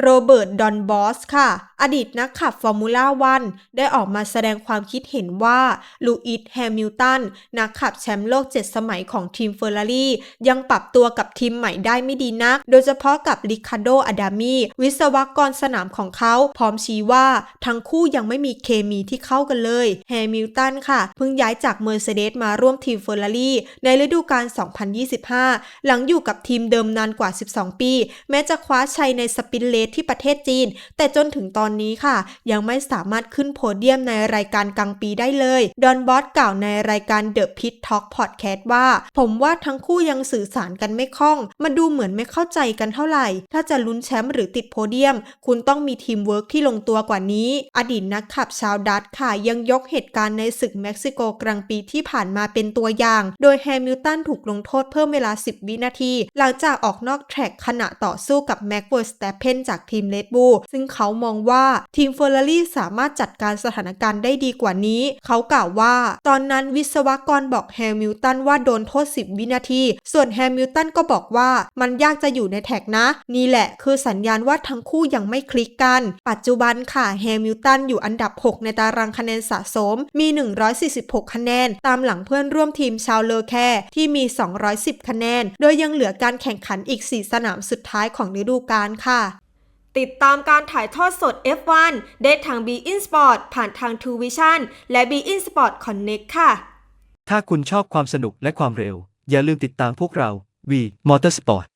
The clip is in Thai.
โรเบิร์ต ดอนบอส ค่ะ อดีตนักขับฟอร์มูล่าวันได้ออกมาแสดงความคิดเห็นว่าลูอิสแฮมิลตัน นักขับแชมป์โลก 7 สมัยของทีมเฟอร์รารี่ยังปรับตัวกับทีมใหม่ได้ไม่ดีนัก โดยเฉพาะกับริคาร์โดอาดามีวิศวกรสนามของเขา พร้อมชี้ว่าทั้งคู่ยังไม่มีเคมีที่เข้ากันเลยแฮมิลตันค่ะ เพิ่งย้ายจากเมอร์เซเดสมาร่วมทีมเฟอร์รารี่ในฤดูกาล 2025 หลังอยู่กับทีมเดิมนานกว่า 12 ปี แม้จะคว้าชัยในสปินเลสที่ประเทศจีน แต่จนถึงตอนนี้ค่ะ ยังไม่สามารถขึ้นโพเดียมในรายการกลางปีได้เลยดอนบอสกล่าวในรายการ The Pit Talk Podcast ว่า ผมว่าทั้งคู่ยังสื่อสารกันไม่คล่อง มาดูเหมือนไม่เข้าใจกันเท่าไหร่ ถ้าจะลุ้นแชมป์หรือติดโพเดียม คุณต้องมีทีมเวิร์กที่ลงตัวกว่านี้ อดีตนักขับชาวดัตค่ะยังยกเหตุการณ์ในศึกเม็กซิโกกลางปีที่ผ่านมาเป็นตัวอย่าง โดยแฮมิลตันถูกลงโทษเพิ่มเวลา 10 วินาที หลังจากออกนอกแทร็กขณะต่อสู้กับแม็กเวอร์สแตเพนจากทีมเลดบูลซึ่งเขามองว่าทีมเฟอร์รารี่สามารถจัดการสถานการณ์ได้ดีกว่านี้ เขากล่าวว่า ตอนนั้นวิศวกรบอกแฮมิลตันว่าโดนโทษ 10 วินาที ส่วนแฮมิลตันก็บอกว่ามันยากจะอยู่ในแท็กนะ นี่แหละคือสัญญาณว่าทั้งคู่ยังไม่คลิกกัน ปัจจุบันค่ะแฮมิลตันอยู่อันดับ 6 ในตารางคะแนนสะสมมี 146 คะแนน ตามหลังเพื่อนร่วมทีมชาวเลอแคร์ที่มี 210 คะแนน โดยยังเหลือการแข่งขันอีก 4 สนามสุดท้ายของฤดูกาลค่ะ ติดตามการถ่ายทอดสด F1 ได้ทาง b e in Sport ผ่านทาง True Vision และ b e in Sport Connect ค่ะ ถ้าคุณชอบความสนุกและความเร็ว อย่าลืมติดตามพวกเรา V Motorsport